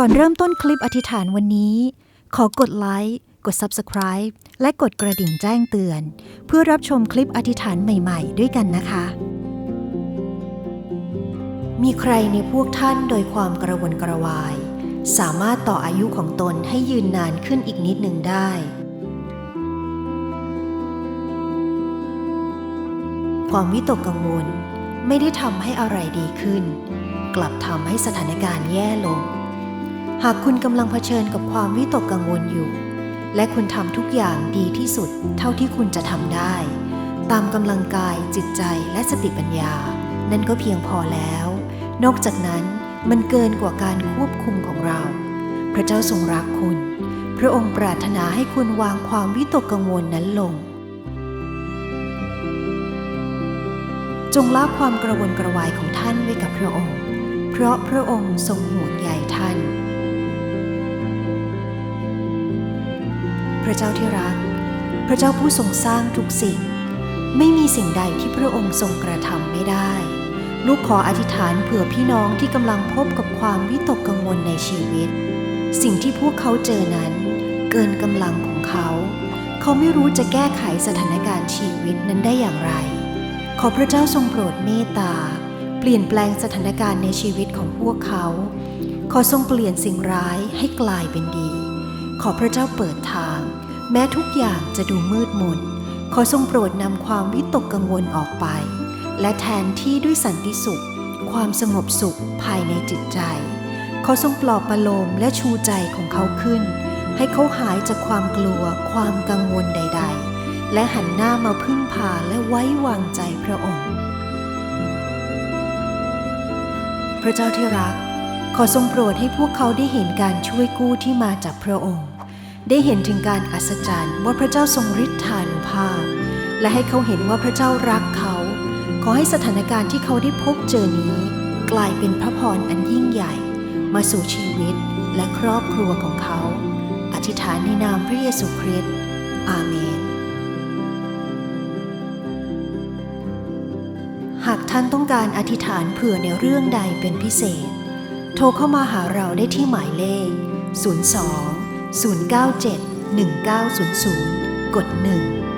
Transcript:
ก่อนเริ่มต้นคลิปอธิษฐานวันนี้ ขอกดไลค์กด Subscribe และกดกระดิ่งแจ้งเตือน เพื่อรับชมคลิปอธิษฐานใหม่ๆ ด้วยกันนะคะ มีใครในพวกท่านโดยความกระวนกระวาย สามารถต่ออายุของตนให้ยืนนานขึ้นอีกนิดหนึ่งได้ ความวิตกกังวลไม่ได้ทำให้อะไรดีขึ้น กลับทำให้สถานการณ์แย่ลง หากคุณกำลังเผชิญกับความวิตกกังวลอยู่ และคุณทำทุกอย่างดีที่สุดเท่าที่คุณจะทำได้ ตามกำลังกายจิตใจและสติปัญญา นั่นก็เพียงพอแล้ว นอกจากนั้นมันเกินกว่าการควบคุมของเรา พระเจ้าทรงรักคุณ พระองค์ปรารถนาให้คุณวางความวิตกกังวลนั้นลง จงละความกระวนกระวายของท่านไว้กับพระองค์ เพราะพระองค์ทรงห่วงใยท่าน ระเจ้าที่รัก พระเจ้าผู้ทรงสร้างทุกสิ่ง ไม่มีสิ่งใดที่พระองค์ทรงกระทำไม่ได้ ลูกขออธิษฐานเผื่อพี่น้องที่กำลังพบกับความวิตกกังวลในชีวิต สิ่งที่พวกเขาเจอนั้น เกินกำลังของเขา เขาไม่รู้จะแก้ไขสถานการณ์ชีวิตนั้นได้อย่างไร ขอพระเจ้าทรงโปรดเมตตา เปลี่ยนแปลงสถานการณ์ในชีวิตของพวกเขา ขอทรงเปลี่ยนสิ่งร้ายให้กลายเป็นดี ขอพระเจ้าเปิดทาง แม้ทุกอย่างจะดูมืดมน ขอทรงโปรดนำความวิตกกังวลออกไป และแทนที่ด้วยสันติสุข ความสงบสุขภายในจิตใจ ขอทรงปลอบประโลมและชูใจของเขาขึ้น ให้เขาหายจากความกลัวความกังวลใด ๆ และหันหน้ามาพึ่งพาและไว้วางใจพระองค์ พระเจ้าที่รัก ขอทรงโปรดให้พวกเขาได้เห็นการช่วยกู้ที่มาจากพระองค์ ได้เห็นถึงการอัศจรรย์ว่าพระเจ้าทรงฤทธานุภาพ และให้เขาเห็นว่าพระเจ้ารักเขา ขอให้สถานการณ์ที่เขาได้พบเจอนี้ กลายเป็นพระพรอันยิ่งใหญ่ มาสู่ชีวิตและครอบครัวของเขา อธิษฐานในนามพระเยซูคริสต์อาเมน หากท่านต้องการอธิษฐานเผื่อในเรื่องใดเป็นพิเศษ โทรเข้ามาหาเราได้ที่หมายเลข 02 097 1900 กด 1